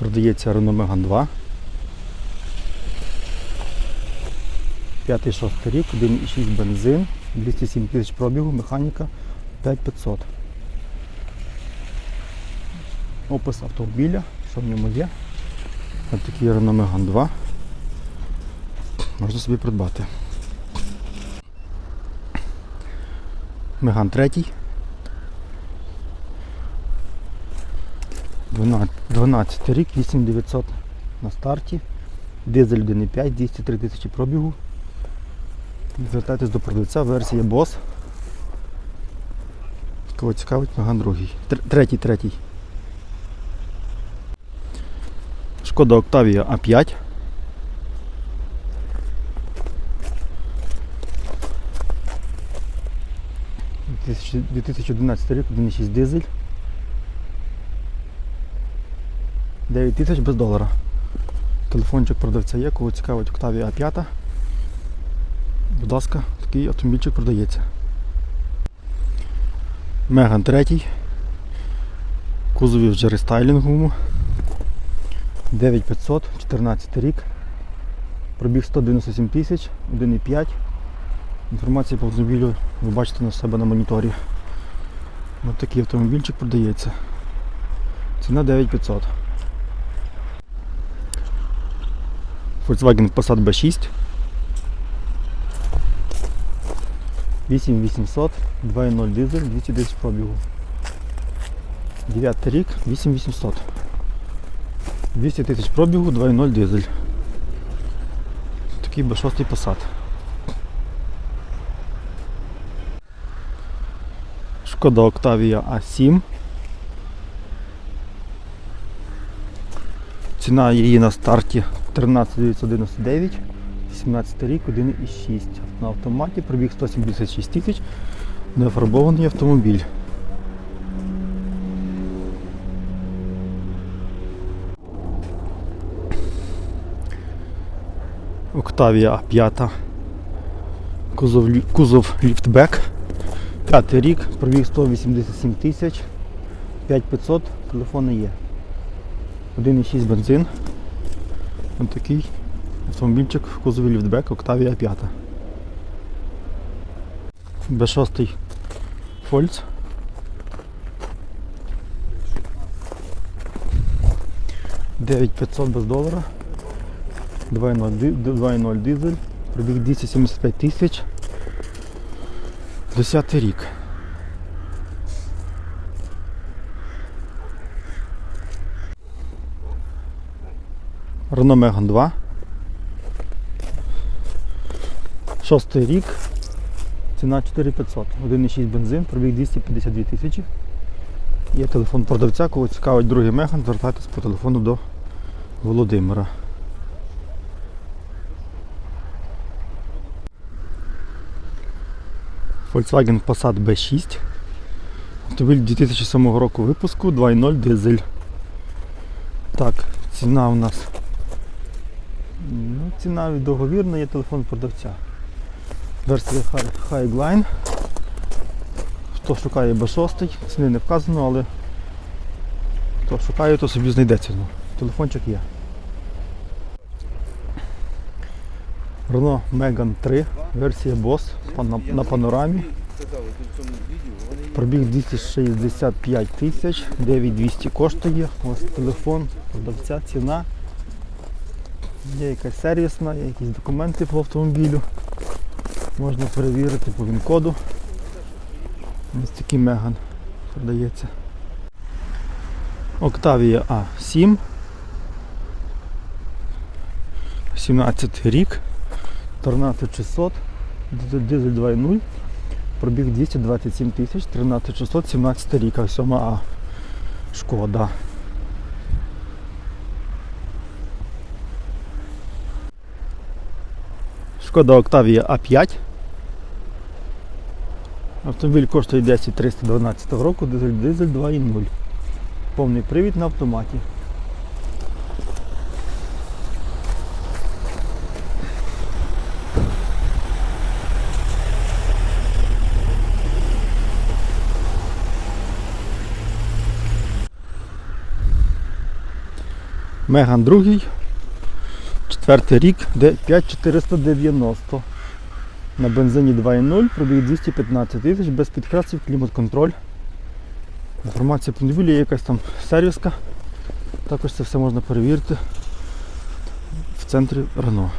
Продається Renault Megane 2. 5-6 рік, 1,6 бензин, 207 тисяч пробігу, механіка 5500. Опис автомобіля, що в ньому є. Ось такий Renault Megane 2. Можна собі придбати. Меган 3. 12, 12 рік, 8900 на старті. Дизель 1.5, 203 тисячі пробігу. Звертайтесь до продавця, версія BOSS. Кого цікавить, Меган другий. Тр- Третій, третій. Шкода Octavia A5. Тисячі- 2011 рік, 1.6 дизель. 9 тисяч без долара. Телефончик продавця є, кого цікавить Octavia A5. Будь ласка, такий автомобільчик продається. Меган 3. Кузові вже рестайлінговому. 9500, 14 рік. Пробіг 197 тисяч, 1,5. Інформація по автомобілю ви бачите на себе на моніторі. Ось такий автомобільчик продається. Ціна 9500. Volkswagen Passat B6. 8800, 2.0 дизель, 210 пробігу. 9 рік, 8800. 200 тисяч пробігу, 2.0 дизель. Такий B6 Passat. Шкода Octavia A7. Ціна її на старті 13999, 18 рік, 1,6. На автоматі пробіг 176 тисяч, нефарбований автомобіль. Octavia A5. Кузов, кузов ліфтбек. П'ятий рік, пробіг 187 тисяч, 5500, телефони є. 1,6 бензин. Ось такий автомобільчик в кузові ліфтбек Octavia 5. B6 Фольц. Дев'ять 500 без долара. 2.0 2.0 дизель. Пробіг 275 тисяч. 10 рік. Renault Megane 2. Шостий рік. Ціна 4500. 1,6 бензин, пробіг 252 тисячі. Є телефон продавця, кого цікавить другий Меган, звертайтесь по телефону до Володимира. Volkswagen Passat B6. Автомобіль 2007 року випуску 2.0 дизель. Так, ціна у нас. Ну, ціна договірна, є телефон продавця. Версія Hi- Highline. Хто шукає B6, ціни не вказано, але хто шукає, то собі знайдеться. Ну, телефончик є. Renault Megane 3, версія Boss на панорамі. Пробіг 265 тисяч, 9200 коштує. Ось телефон продавця, ціна. Є якась сервісна, є якісь документи по автомобілю. Можна перевірити по він-коду. Ось такий Меган продається. Octavia A7. 17 рік. 14600. Дизель дизель 2.0. Пробіг 227 тисяч, 13600, 17 рік, а 7 А. Шкода. Шкода Octavia A5. Автомобіль коштує 10 312 року, дизель дизель 2.0. Повний привід на автоматі. Меган другий. Четвертий рік, де 5490. На бензині 2.0, пробіг 215 тисяч, без підкрасів, клімат-контроль. Інформація по є якась там сервіска. Також це все можна перевірити в центрі Рено.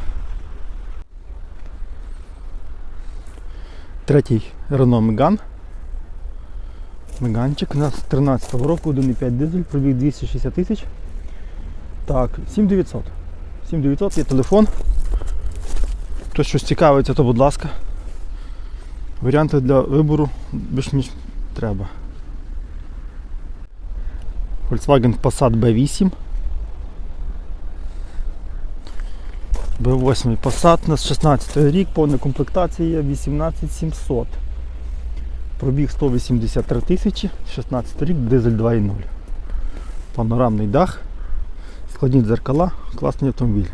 Третій Renault Megane. Меганчик у нас 13 го року, 1,5 дизель, пробіг 260 тисяч. Так, 7900. 7900 є телефон. Хто щось цікавиться, то будь ласка. Варіанти для вибору більш ніж треба. Volkswagen Passat B8. B8 Passat у нас 16 рік, повна комплектація є 18700. Пробіг 183 тисячі, 16 рік, дизель 2.0. Панорамний дах, складні дзеркала, класний автомобіль.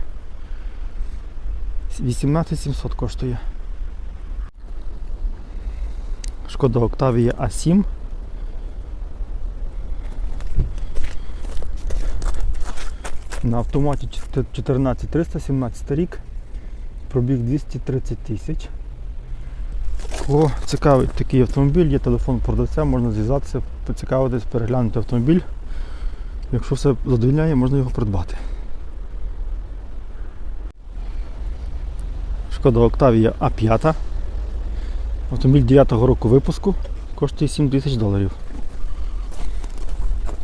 18700 коштує. Шкода Octavia A7. На автоматі 14300, 17 рік. Пробіг 230 тисяч. Кого цікавить такий автомобіль, є телефон продавця, можна зв'язатися, поцікавитись, переглянути автомобіль. Якщо все задовільняє, можна його придбати. Шкода Octavia A5. Автомобіль 9-го року випуску коштує 7 тисяч доларів.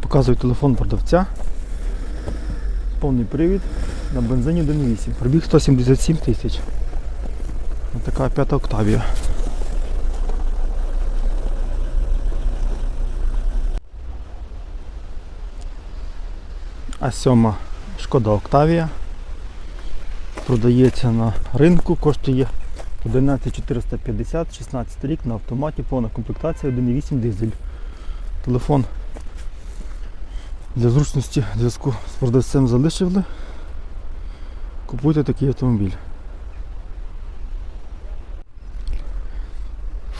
Показую телефон продавця. Повний привід на бензині 1.8. Пробіг 177 тисяч. Ось така п'ята Octavia. А сьома шкода Octavia. Продається на ринку, коштує 11450, 16 рік на автоматі, повна комплектація 1.8 дизель. Телефон для зручності зв'язку з продавцем залишили. Купуйте такий автомобіль.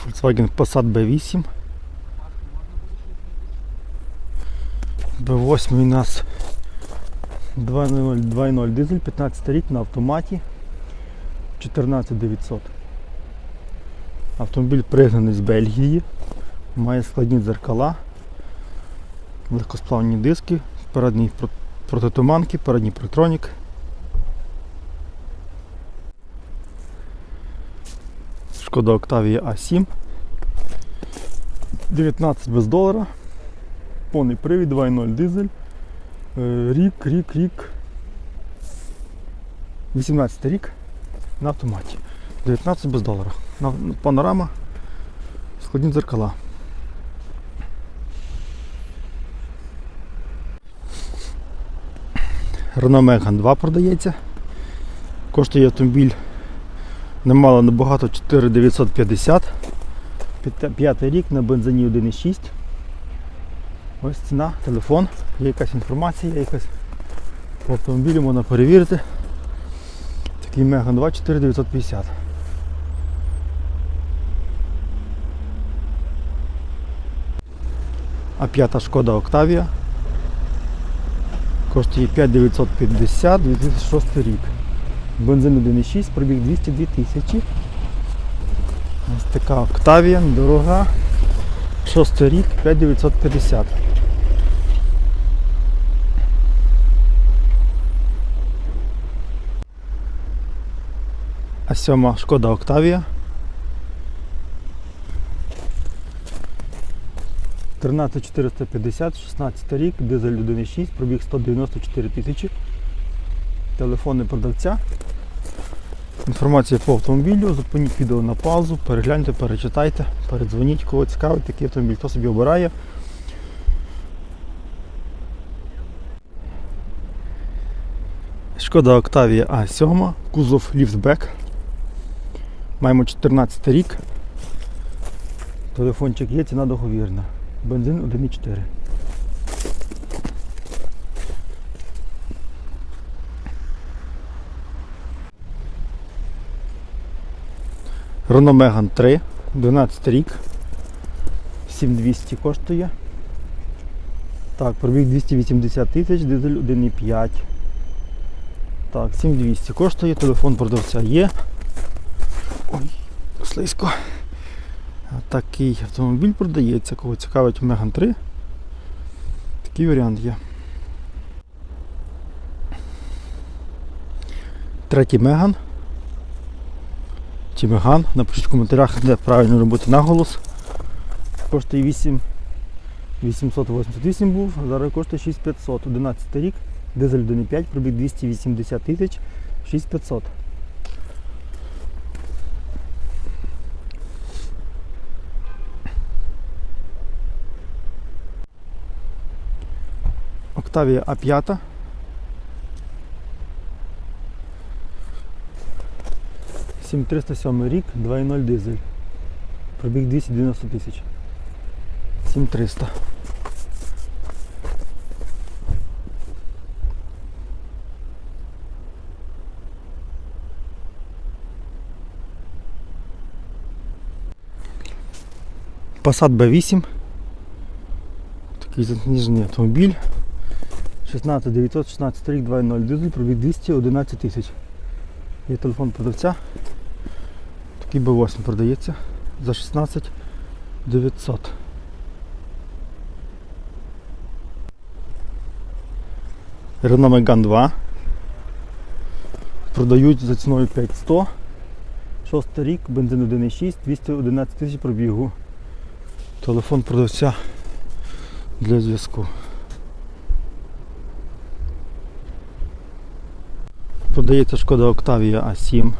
Volkswagen Passat B8. B8 у нас 2.0 2.0 дизель, 15 рік на автоматі 14900. Автомобіль пригнаний з Бельгії, має складні дзеркала, легкосплавні диски, передні протитуманки, передній протронік. Шкода Octavia A7. 19 без долара. Повний привід, 2.0 дизель. Е, Рік, рік, рік. 18 рік на автоматі. 19 без долара. Панорама, складні дзеркала. Renault Megane 2 продається. Коштує автомобіль немало небагато 4950. П'ята- П'ятий рік на бензині 1,6. Ось ціна, телефон, є якась інформація, якась по автомобілю можна перевірити. Такий Megane 2 4950. А п'ята шкода Octavia коштує 5950 2006 рік. Бензин 1,6, пробіг 202 тисячі. Ось така Octavia, дорога. 6 рік, 5950. А сьома шкода Octavia. 13450, 16 рік, дизель 1.6, пробіг 194 тисячі. Телефони продавця. Інформація по автомобілю, зупиніть відео на паузу, перегляньте, перечитайте, передзвоніть, кого цікавить такий автомобіль, хто собі обирає. Шкода Octavia A7, кузов ліфтбек. Маємо 14 рік. Телефончик є, ціна договірна. Бензин 1,4. Renault Megane 3, 12 рік. 7200 коштує. Так, пробіг 280 тисяч, дизель 1,5. Так, 7200 коштує, телефон продавця є. Ой, слизько. Такий автомобіль продається, кого цікавить Меган 3. Такий варіант є. Третій Меган. Чи Меган. Напишіть в коментарях, де правильно робити наголос. Коштує 8 888 був, зараз коштує 6500. 11 рік, дизель 1.5, пробіг 280 тисяч, 6500. Октавія А5. Сім 307 рік, 2.0 дизель. Пробіг 290 тисяч. 7300. Passat B8. Такий затніжний автомобіль. 16 916 рік 2.0 дизель, пробіг 211 тисяч. Є телефон продавця. Такий B8 продається за 16 900. Renault Megane 2. Продають за ціною 5100. Шостий рік, бензин 1.6, 211 тисяч пробігу. Телефон продавця для зв'язку. Продається шкода Octavia A7.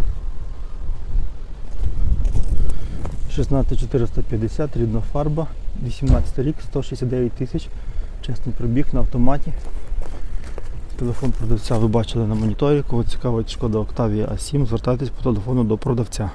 16450, рідна фарба, 18 рік, 169 тисяч, чесний пробіг на автоматі. Телефон продавця ви бачили на моніторі. Кого цікавить шкода Octavia A7, звертайтесь по телефону до продавця.